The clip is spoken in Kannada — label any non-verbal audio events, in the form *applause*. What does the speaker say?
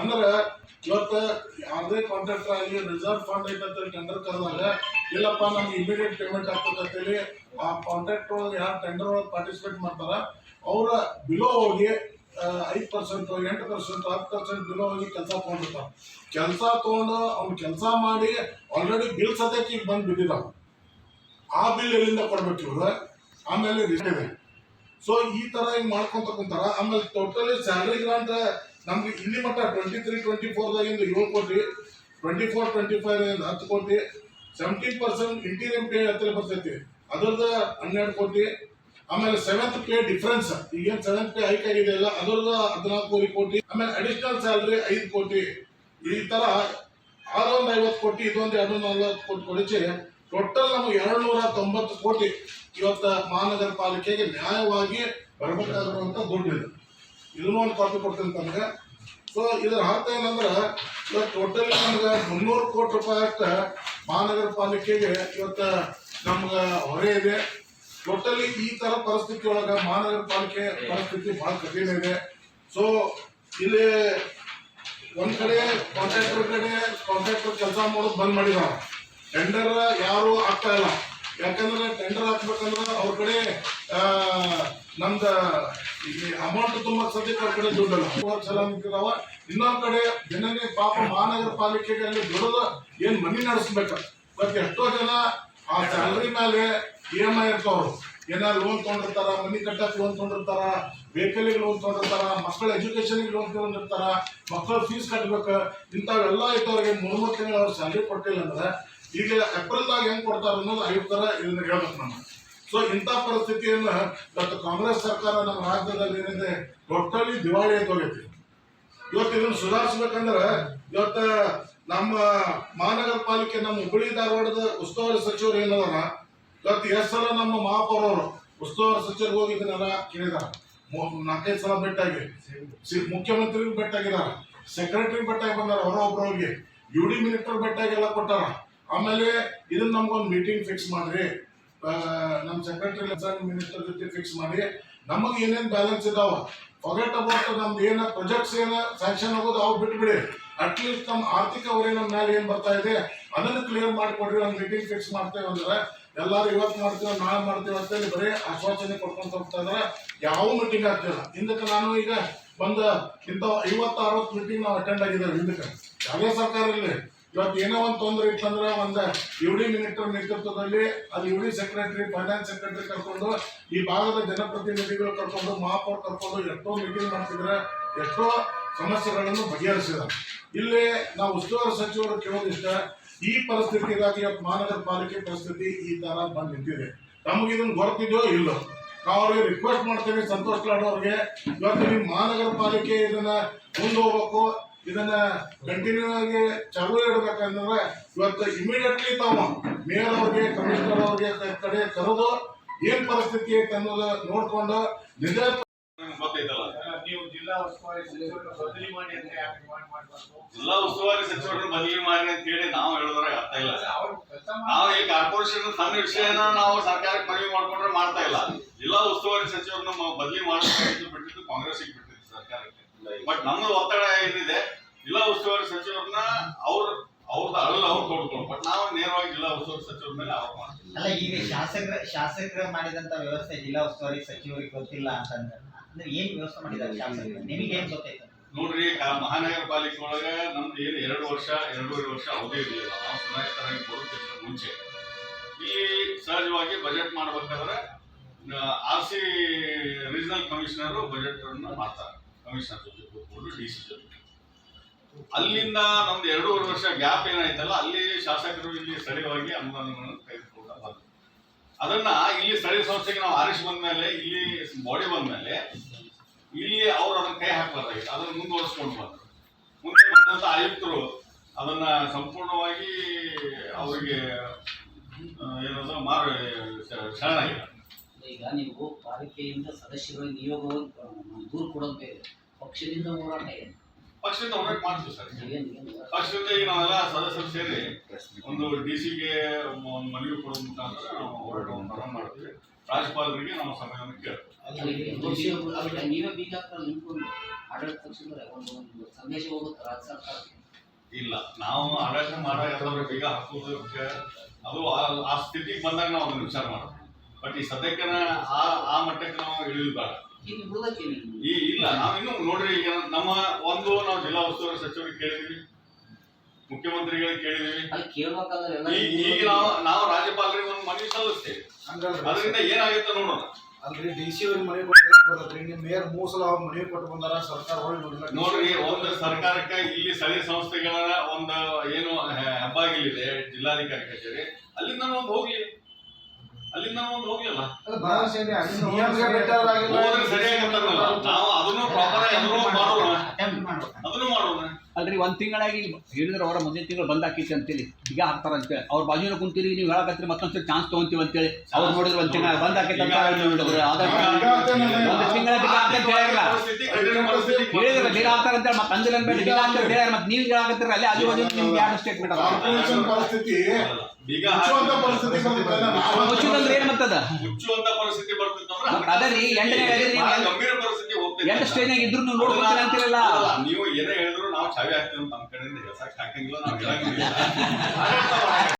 ಅಂದ್ರೆ ಇವತ್ತು ಯಾವುದೇ ಕಾಂಟ್ರಾಕ್ಟರ್ ಆಗಲಿ ರಿಸರ್ವ್ ಫಂಡ್ ಐತಂತ ಟೆಂಡರ್ ಕರೆದಾಗ, ಇಲ್ಲಪ್ಪ, ನಮ್ಗೆ ಇಮಿಡಿಯೇಟ್ ಪೇಮೆಂಟ್ ಆಗ್ತದಂತೇಳಿ ಆ ಕಾಂಟ್ರಾಕ್ಟ್ ಒಳಗೆ ಯಾರು ಟೆಂಡರ್ ಒಳಗೆ ಪಾರ್ಟಿಸಿಪೇಟ್ ಮಾಡ್ತಾರ, ಅವರ ಬಿಲೋ ಹೋಗಿ ಐದು ಪರ್ಸೆಂಟ್ ಎಂಟು ಪರ್ಸೆಂಟ್ ಹತ್ತು ಪರ್ಸೆಂಟ್ ಬಿಲೋ ಹೋಗಿ ಕೆಲಸ ತೊಗೊಂಡಿರ್ತಾರೆ. ಕೆಲಸ ತೊಗೊಂಡು ಅವ್ನ ಕೆಲಸ ಮಾಡಿ ಆಲ್ರೆಡಿ ಬಿಲ್ ಸದ್ಯಕ್ಕೆ ಈಗ ಬಂದು ಬಿದ್ದಿದ್ದಾವೆ ಆ ಬಿಲ್ ಎಲ್ಲಿಂದ ಕೊಡ್ಬೇಕು ಇವ್ರು? ಆಮೇಲೆ ಇದೆ ಸೊ ಈ ತರ ಹಿಂಗೆ ಮಾಡ್ಕೊಂತ ಕುಂತಾರ. ಆಮೇಲೆ ಟೋಟಲಿ ಸ್ಯಾಲರಿ ಗ್ರಾಂಟ್ ನಮ್ಗೆ ಇಲ್ಲಿ ಮಟ್ಟ ಟ್ವೆಂಟಿ ತ್ರೀ ಟ್ವೆಂಟಿ ಫೋರ್ದಾಗಿಂದ ಏಳು ಕೋಟಿ ಟ್ವೆಂಟಿ ಫೋರ್ ಟ್ವೆಂಟಿ ಫೈವ್ ಹತ್ತು ಕೋಟಿ ಸೆವೆಂಟೀನ್ ಪರ್ಸೆಂಟ್ ಇಂಟೀರಿಯಂ ಪೇ ಹತ್ತಿರ ಬರ್ತೈತಿ. ಅದರದ ಹನ್ನೆರಡು ಕೋಟಿ ಆಮೇಲೆ ಸೆವೆಂತ್ ಪೇ ಡಿಫ್ರೆನ್ಸ್ ಈಗೇನು ಸೆವೆಂತ್ ಪೇ ಹೈಕ್ ಆಗಿದೆ ಅಲ್ಲ ಅದ್ರದ್ದು ಹದಿನಾಲ್ಕೂವರೆ ಕೋಟಿ ಆಮೇಲೆ ಅಡಿಷನಲ್ ಸ್ಯಾಲರಿ ಐದು ಕೋಟಿ ಈ ತರ ಆರೊಂದು ಐವತ್ತು ಕೋಟಿ ಇದೊಂದು ಎರಡು ನಲ್ವತ್ತು ಕೋಟಿ ಕೊಡಿಸಿ ಟೋಟಲ್ ನಮಗೆ ಎರಡು ನೂರ ತೊಂಬತ್ತು ಕೋಟಿ ಇವತ್ತು ಮಹಾನಗರ ಪಾಲಿಕೆಗೆ ನ್ಯಾಯವಾಗಿ ಬರಬೇಕಾಗಿರುವಂತ ದುಡ್ಡು ಇದು ಇದನ್ನು ಒಂದು ಕಾಪಿ ಕೊಡ್ತೀನಿ ತಮಗೆ. ಸೊ ಇದರ ಅರ್ಥ ಏನಂದ್ರೆ, ಇವತ್ತು ಟೋಟಲ್ ನಮ್ಗೆ ಮುನ್ನೂರು ಕೋಟಿ ರೂಪಾಯಿ ಅಷ್ಟ ಮಹಾನಗರ ಪಾಲಿಕೆಗೆ ಇವತ್ತು ನಮ್ಗೆ ಹೊರೆ ಇದೆ. ಟೋಟಲಿ ಈ ಥರ ಪರಿಸ್ಥಿತಿ ಒಳಗೆ ಮಹಾನಗರ ಪಾಲಿಕೆ ಪರಿಸ್ಥಿತಿ ಬಹಳ ಕಠಿಣ ಇದೆ. ಸೊ ಇಲ್ಲಿ ಒಂದ್ ಕಡೆ ಕಾಂಟ್ರಾಕ್ಟರ್ ಕಡೆ ಕಾಂಟ್ರಾಕ್ಟರ್ ಕೆಲಸ ಮಾಡೋದು ಬಂದ್ ಮಾಡಿದ ಟೆಂಡರ್ ಯಾರು ಆಗ್ತಾ ಇಲ್ಲ. ಯಾಕಂದ್ರೆ ಟೆಂಡರ್ ಹಾಕ್ಬೇಕಂದ್ರೆ ಅವ್ರ ಕಡೆ ನಮ್ದ ಇಲ್ಲಿ ಅಮೌಂಟ್ ತುಂಬಾ ಸದ್ಯಕ್ಕೆ ಅವ್ರ ಕಡೆ ದುಡ್ಡಲ್ಲ. ಸಲ ನಿಂತಿದಾವ. ಇನ್ನೊಂದ್ ಕಡೆ ಜನನೇ ಪಾಪ ಮಹಾನಗರ ಪಾಲಿಕೆಗೆ ಅಲ್ಲಿ ದುಡ್ದು ಏನ್ ಮನಿ ನಡೆಸ್ಬೇಕು. ಬಟ್ ಎಷ್ಟೋ ಜನ ಆ ಸ್ಯಾಲರಿ ಮೇಲೆ ಇ ಎಂ ಐ ಇರ್ತಾವ್ರು. ಏನಾದ್ರು ಲೋನ್ ತೊಗೊಂಡಿರ್ತಾರ, ಮನಿ ಕಟ್ಟಕ್ ಲೋನ್ ತೊಗೊಂಡಿರ್ತಾರ ವೆಹಿಕಲ್ಗೆ ಲೋನ್ ತೊಗೊಂಡಿರ್ತಾರ, ಮಕ್ಕಳ ಎಜುಕೇಶನ್ಗೆ ಲೋನ್ ತೊಗೊಂಡಿರ್ತಾರ, ಮಕ್ಕಳ ಫೀಸ್ ಕಟ್ಬೇಕು ಇಂಥವೆಲ್ಲ ಇದ್ದವ್ರಿಗೆ ಮೂರು ಮೂರು ತಿಂಗಳು ಅವ್ರ ಸ್ಯಾಲರಿ ಕೊಟ್ಟಿಲ್ಲ ಅಂದ್ರೆ, ಈಗ ಏಪ್ರಿಲ್ದಾಗ ಹೆಂಗೆ ಕೊಡ್ತಾರ ಅನ್ನೋದು ಐವತ್ತರ ಇದನ್ನ ಹೇಳ್ಬೇಕು ನಾನು. ಸೊ ಇಂಥ ಪರಿಸ್ಥಿತಿಯನ್ನ ಇವತ್ತು ಕಾಂಗ್ರೆಸ್ ಸರ್ಕಾರ ನಮ್ಮ ರಾಜ್ಯದಲ್ಲಿ ಏನಿದೆ, ಟೋಟಲಿ ದಿವಾಳಿ ಆಗೋಗೈತಿ ಇವತ್ತು ಇದನ್ನು ಸುಧಾರಿಸ್ಬೇಕಂದ್ರೆ ಇವತ್ತ ನಮ್ಮ ಮಹಾನಗರ ಪಾಲಿಕೆ, ನಮ್ಮ ಹುಬ್ಬಳ್ಳಿ ಧಾರವಾಡದ ಉಸ್ತುವಾರಿ ಸಚಿವರು ಏನದಾರ, ಇವತ್ತು ಎಷ್ಟು ಸಲ ನಮ್ಮ ಮಹಾಪೌರವರು ಉಸ್ತುವಾರಿ ಸಚಿವರು ಹೋಗಿ ಕೇಳಿದಾರ. ನಾಲ್ಕೈದು ಸಲ ಭೇಟಿಯಾಗಿ. ಸಿ- ಮುಖ್ಯಮಂತ್ರಿಗೂ ಭೇಟಿಯಾಗಿದಾರ ಸೆಕ್ರೆಟರಿ ಬೆಟ್ಟಾಗಿ ಬಂದಾರ ಹೊರ ಒಬ್ಬರವ್ರಿಗೆ ಯು ಡಿ ಮಿನಿಸ್ಟರ್ ಭೇಟಿಯಾಗಿ ಎಲ್ಲ ಕೊಟ್ಟಾರ. ಆಮೇಲೆ ಇದನ್ನ ನಮ್ಗೊಂದು ಮೀಟಿಂಗ್ ಫಿಕ್ಸ್ ಮಾಡ್ರಿ. ನಮ್ಮ ಸೆಕ್ರೆಟರಿ ಮಿನಿಸ್ಟರ್ ಜೊತೆ ಫಿಕ್ಸ್ ಮಾಡಿ, ನಮಗೆ ಏನೇನು ಬ್ಯಾಲೆನ್ಸ್ ಇದಾವ? ಫಾರ್ಗೆಟ್ ಅಬೌಟ್ ನಮ್ದು ಏನ ಪ್ರೊಜೆಕ್ಟ್ಸ್ ಏನ ಸ್ಯಾಂಕ್ಷನ್ ಆಗೋದು ಅವು ಬಿಟ್ಬಿಡಿ. ಅಟ್ಲೀಸ್ಟ್ ನಮ್ಮ ಆರ್ಥಿಕ ಹೊರೆ ನಮ್ಮ ಮೇಲೆ ಏನು ಬರ್ತಾ ಇದೆ, ಅದನ್ನು ಕ್ಲಿಯರ್ ಮಾಡಿಕೊಡ್ರಿ, ಒಂದು ಮೀಟಿಂಗ್ ಫಿಕ್ಸ್ ಮಾಡ್ತೇವೆ ಅಂದ್ರೆ ಎಲ್ಲಾರು ಇವತ್ತು ಮಾಡ್ತೀವಿ, ನಾಳೆ ಮಾಡ್ತೀವಿ ಅಂತೇಳಿ ಬರೀ ಆಶ್ವಾಸನೆ ಕೊಡ್ಕೊಂತ ಹೋಗ್ತಾ ಇದ್ರೆ. ಯಾವ ಮೀಟಿಂಗ್ ಆಗ್ತಿಲ್ಲ. ಹಿಂದಕ್ಕೆ ನಾನು ಈಗ ಬಂದ ಇಂಥ ಐವತ್ತು ಅರವತ್ತು ಮೀಟಿಂಗ್ ನಾವು ಅಟೆಂಡ್ ಆಗಿದ್ದೇವೆ ಹಿಂದಕ್ಕೆ. ಯಾವುದೇ ಸರ್ಕಾರ ಇರಲಿ ಇವತ್ತು ಏನೋ ಒಂದು ತೊಂದರೆ ಇತ್ತಂದ್ರೆ ಒಂದು ಯು ಡಿ ಮಿನಿಸ್ಟರ್ ನೇತೃತ್ವದಲ್ಲಿ ಅದು U D secretary, finance secretary ಕರ್ಕೊಂಡು ಈ ಭಾಗದ ಜನಪ್ರತಿನಿಧಿಗಳು ಕರ್ಕೊಂಡು ಮಹಾಪೌರ್ ಕರ್ಕೊಂಡು ಎಷ್ಟೋ ಮೀಟಿಂಗ್ ಮಾಡ್ತಿದ್ರೆ ಎಷ್ಟೋ ಸಮಸ್ಯೆಗಳನ್ನು ಬಗೆಹರಿಸಿದ ಇಲ್ಲಿ ನಾವು ಉಸ್ತುವಾರಿ ಸಚಿವರು ಕೇಳೋದಿಷ್ಟ, ಈ ಪರಿಸ್ಥಿತಿಗಾಗಿ ಮಹಾನಗರ ಪಾಲಿಕೆ ಪರಿಸ್ಥಿತಿ ಈ ತರ ಬಂದು ನಿಂತಿದೆ. ನಮಗಿದನ್ನು ಗೊತ್ತಿದೆಯೋ ಇಲ್ಲೋ? ನಾವು ಅವ್ರಿಗೆ ರಿಕ್ವೆಸ್ಟ್ ಮಾಡ್ತೇವೆ, ಸಂತೋಷ್ ಲಾಡ್ ಅವ್ರಿಗೆ, ಇವತ್ತು ಮಹಾನಗರ ಪಾಲಿಕೆ ಇದನ್ನ ಮುಂದೆ ಹೋಗ್ಬೇಕು. ಇದನ್ನ ಕಂಟಿನ್ಯೂ ಆಗಿ ಚಾಲು ಇಡ್ಬೇಕಂದ್ರೆ ಇವತ್ತು ಇಮಿಡಿಯೇಟ್ಲಿ ತಾವು ಮೇಯರ್ ಅವ್ರಿಗೆ ಕಮಿಷನರ್ ಅವ್ರಿಗೆ ಕಡೆ ಕರೆದು ಏನ್ ಪರಿಸ್ಥಿತಿ ಐತೆ ಅನ್ನೋದು ನೋಡ್ಕೊಂಡು ನಿಜ ನಿಮ್ಗೆ ಗೊತ್ತೈತಲ್ಲ ನೀವು ಜಿಲ್ಲಾ ಉಸ್ತುವಾರಿ ಸಚಿವರನ್ನ ಬದಲಿ ಮಾಡಿ ಅಂತ ಯಾಕೆ ಜಿಲ್ಲಾ ಉಸ್ತುವಾರಿ ಸಚಿವರನ್ನ ಬದಲಿ ಮಾಡಿ ಅಂತ ಹೇಳಿ ನಾವು ಹೇಳಿದ್ರೆ ಅರ್ಥ ಇಲ್ಲ. ನಾವು ಈ ಕಾರ್ಪೊರೇಷನ್ ಸಣ್ಣ ವಿಷಯನ ನಾವು ಸರ್ಕಾರಕ್ಕೆ ಮನವಿ ಮಾಡ್ಕೊಂಡ್ರೆ ಮಾಡ್ತಾ ಇಲ್ಲ. ಜಿಲ್ಲಾ ಉಸ್ತುವಾರಿ ಸಚಿವರನ್ನ ಬದಲಿ ಮಾಡಬೇಕಾಗಿದ್ದು ಬಿಟ್ಟಿದ್ದು ಕಾಂಗ್ರೆಸ್ಗೆ ಬಟ್ ನಮ್ಮ ಒತ್ತಡ ಏನಿದೆ ಜಿಲ್ಲಾ ಉಸ್ತುವಾರಿ ಸಚಿವರನ್ನ ಅವ್ರ ಅವ್ರದ್ದು ಅಳಲು ಅವ್ರು ಕೊಡ್ಕೊಂಡು ಬಟ್ ನಾವು ನೇರವಾಗಿ ಜಿಲ್ಲಾ ಉಸ್ತುವಾರಿ ಸಚಿವರ ಮೇಲೆ ಆರೋಪ ಮಾಡ್ತೀವಿ. ಅಲ್ಲ ಈಗ ಶಾಸಕರ ಶಾಸಕರ ಮಾಡಿದಂತ ವ್ಯವಸ್ಥೆ ಜಿಲ್ಲಾ ಉಸ್ತುವಾರಿ ಸಚಿವರಿಗೆ ಗೊತ್ತಿಲ್ಲ ಅಂತಂದ್ರೆ ಅಂದ್ರೆ ಏನ್ ವ್ಯವಸ್ಥೆ ಮಾಡಿದ್ದಾರೆ ಶಾಸಕರು? ನಿಮಗೆ ಏನ್ ಗೊತ್ತಾಯ್ತು? ನೋಡ್ರಿ ಮಹಾನಗರ ಪಾಲಿಕೆ ಒಳಗೆ ನಮ್ದು ಏನು ಎರಡು ವರ್ಷ ಎರಡೂವರೆ ವರ್ಷ ಅವಧಿ ಇರಲಿಲ್ಲ. ನಾವು ಚುನಾಯಿತರಾಗಿ ಬರುತ್ತಿದ್ದ ಮುಂಚೆ. ಈ ಸಹಜವಾಗಿ ಬಜೆಟ್ ಮಾಡ್ಬೇಕಾದ್ರೆ R C regional commissioner budget ಅನ್ನು ಮಾಡ್ತಾರೆ. ಕಮಿಷನರ್ ಜೊತೆ ಕೂತ್ಕೊಂಡು ಡಿ ಸಿ ಜೊತೆ ಅಲ್ಲಿಂದ ನಮ್ದು ಎರಡೂವರೆ ವರ್ಷ ಗ್ಯಾಪ್ ಏನಾಯ್ತಲ್ಲ, ಅಲ್ಲಿ ಶಾಸಕರು ಇಲ್ಲಿ ಸ್ಥಳೀಯವಾಗಿ ಅನುದಾನಗಳನ್ನು ತೆಗೆದುಕೊಂಡ ಅದನ್ನ ಇಲ್ಲಿ ಸ್ಥಳೀಯ ಸಂಸ್ಥೆಗೆ ನಾವು ಆರಿಸಿ ಬಂದ್ಮೇಲೆ, ಇಲ್ಲಿ ಬಾಡಿ ಬಂದ್ಮೇಲೆ, ಇಲ್ಲಿ ಅವ್ರು ಅದನ್ನ ಕೈ ಹಾಕಬಾರ್ದಾಗಿತ್ತು ಅದನ್ನ ಮುಂದುವರಿಸ್ಕೊಂಡು ಬಂದರು. ಮುಂದೆ ಬಂದಂತ ಆಯುಕ್ತರು ಅದನ್ನ ಸಂಪೂರ್ಣವಾಗಿ ಅವರಿಗೆ ಏನದು ಮಾರು ಶರಣಾಗಿದ್ದಾರೆ ಈಗ ನೀವು ಪಾಲಿಕೆಯಿಂದ ಸದಸ್ಯರ ನಿಯೋಗವನ್ನು ದೂರು ಕೊಡೋದು ಬೇರೆ. ಪಕ್ಷದಿಂದ ಹೋರಾಟ ಏನು? ಪಕ್ಷದಿಂದ ಹೋರಾಟ ಮಾಡ್ತೀವಿ ಸರ್. ಪಕ್ಷದಿಂದ ಈಗ ನಾವೆಲ್ಲ ಸದಸ್ಯರು ಸೇರಿ ಒಂದು ಡಿ ಸಿಗೆ ಒಂದು ಮನವಿ ಕೊಡೋ ಮುಖಾಂತರ ನಾವು ಹೋರಾಟವನ್ನು ಪ್ರಾರಂಭ ಮಾಡ್ತೀವಿ. ರಾಜ್ಯಪಾಲರಿಗೆ ನಮ್ಮ ಸಮಯವನ್ನು ಕೇಳ್ತೀವಿ. ನೀವೇ ಬೀಗ ನಿಂತ್ಕೊಂಡು ಆಡಳಿತ ಪಕ್ಷದ ಒಂದು ಒಂದು ಸಂದೇಶ ಹೋಗುತ್ತೆ ರಾಜ್ಯ ಸರ್ಕಾರ ಇಲ್ಲ ನಾವು ಆಡಳಿತ ಮಾಡೋ ಬೀಗ ಹಾಕೋದಕ್ಕೆ ಅದು ಆ- ಆ ಸ್ಥಿತಿಗೆ ಬಂದಾಗ ನಾವು ಅದನ್ನು ವಿಚಾರ ಮಾಡ್ತೀವಿ ಬಟ್ ಈ ಸದ್ಯಕ್ಕೆ ಆ ಆ ಮಟ್ಟಕ್ಕೆ ನಾವು ನೀವು ಈ ಇಲ್ಲ ನಾವು ಇನ್ನು ನೋಡ್ರಿ ಈಗ ನಮ್ಮ ಒಂದು ನಾವು ಜಿಲ್ಲಾ ಉಸ್ತುವಾರಿ ಸಚಿವರಿಗೆ ಕೇಳಿದ್ವಿ ಮುಖ್ಯಮಂತ್ರಿಗಳಿಗೆ ಕೇಳಿದ್ವಿ ಈಗ ನಾವು ನಾವು ರಾಜ್ಯಪಾಲರಿಗೆ ಒಂದು ಮನವಿ ಸಲ್ಲಿಸ್ತೇವೆ. ಅದರಿಂದ ಏನಾಗುತ್ತೆ ನೋಡೋಣ. ಅಲ್ರಿ ಡಿ ಸಿ ಅವ್ರಿಗೆ ಮನೆ ಕೊಟ್ಟು ಬರ್ತೈತ್ರಿ ನಿಮ್ ಮೇಯರ್ ಮೂರ್ ಸಲ ಅವ್ರು ಮನೆ ಕೊಟ್ಟು ಬಂದಾರ ಸರ್ಕಾರ ನೋಡ್ರಿ ಒಂದು ಸರ್ಕಾರಕ್ಕೆ ಇಲ್ಲಿ ಸ್ಥಳೀಯ ಸಂಸ್ಥೆಗಳ ಒಂದು ಏನು ಹೆ- ಹೆಬ್ಬಾಗಿಲಿದೆ ಜಿಲ್ಲಾಧಿಕಾರಿ ಕಚೇರಿ. ಅಲ್ಲಿಂದ ಒಂದು ಹೋಗ್ಲಿ. ಅಲ್ಲಿಂದ ಒಂದು ಹೋಗ್ಲಿಲ್ಲ ಸಿಎಂಗೆ ಬೆಟರ್ ಆಗಿಲ್ಲ ಹೋದ್ರೆ ಸರಿಯಾಗತ್ತಲ್ಲ ನಾವು ಅದನ್ನು ಪ್ರಾಪರ್ ಅದನ್ನು ಮಾಡೋಣ ಅಟೆಂಪ್ಟ್ ಮಾಡ್ಬೇಕು ಅದನ್ನು ಮಾಡೋಣ ಅಲ್ರಿ ಒಂದ್ ತಿಂಗಳಾಗಿ ಹೇಳಿದ್ರೆ ಅವರ ಮುಂದಿನ ತಿಂಗಳು ಬಂದ್ ಹಾಕಿತ್ತು ಅಂತೇಳಿ. ಈಗ ಹಾಕ್ತಾರ ಅಂತೇಳಿ. ಅವ್ರ ಬಾಜುನ ಕುಂತೀರಿ ನೀವು ಹೇಳಕತ್ತಿರಿ ಮತ್ತೊಂದ್ಸರಿ ಚಾನ್ಸ್ ತಗೊಂತೀವಿ ಅಂತೇಳಿ. ಅವ್ರು ನೋಡಿದ್ರೆ ಒಂದ್ ತಿಂಗಳ ಬಂದ್ ಅಂತ ಹೇಳಿದ್ರು ಒಂದು ತಿಂಗಳ ಹಾಕಂತ ಹೇಳಿದ್ರೆ ಹಾಕ್ತಾರ ಅಂತ ಮತ್ತೆ ಅಂದಿಲ್ಲ ಮತ್ತೆ ನೀವು ಹೇಳಕತ್ತೀರ ಅಲ್ಲಿ ಆಜು ಬಾಜು ನಿಮ್ಗೆ ಎರಡು ಸ್ಟೇಟ್ಮೆಂಟ್ ಅದ ಪರಿಸ್ಥಿತಿ ಮುಚ್ಚುದಂದ್ರೆ ಏನ್ ಮತ್ತದ? ಮುಚ್ಚುವಂತ ಅದೇ ರೀ, ಎಂಟನೇ ಅದೇ ರೀ, ಬಹಳ ಗಂಭೀರ ಪರಿಸ್ಥಿತಿ ಹೋಗ್ತೈತೆ. ಎಂಟು ಸ್ಟೇಜ್ನಾಗ ಇದ್ರು ನೀವು ನೋಡ್ಕೊತೀರ ಅಂತಿರಲ್ಲ ನೀವು ಏನೇ ಹೇಳಿದ್ರು ಚಾವಿ ಅಂತ ನಮ್ಮ ಕಡೆಯಿಂದ ಹೇಳ್ಸಕ್ ಹಾಕಂಗಿಲ್ಲ ನಾವು ಹೇಳಂಗಿಲ್ಲ. *laughs*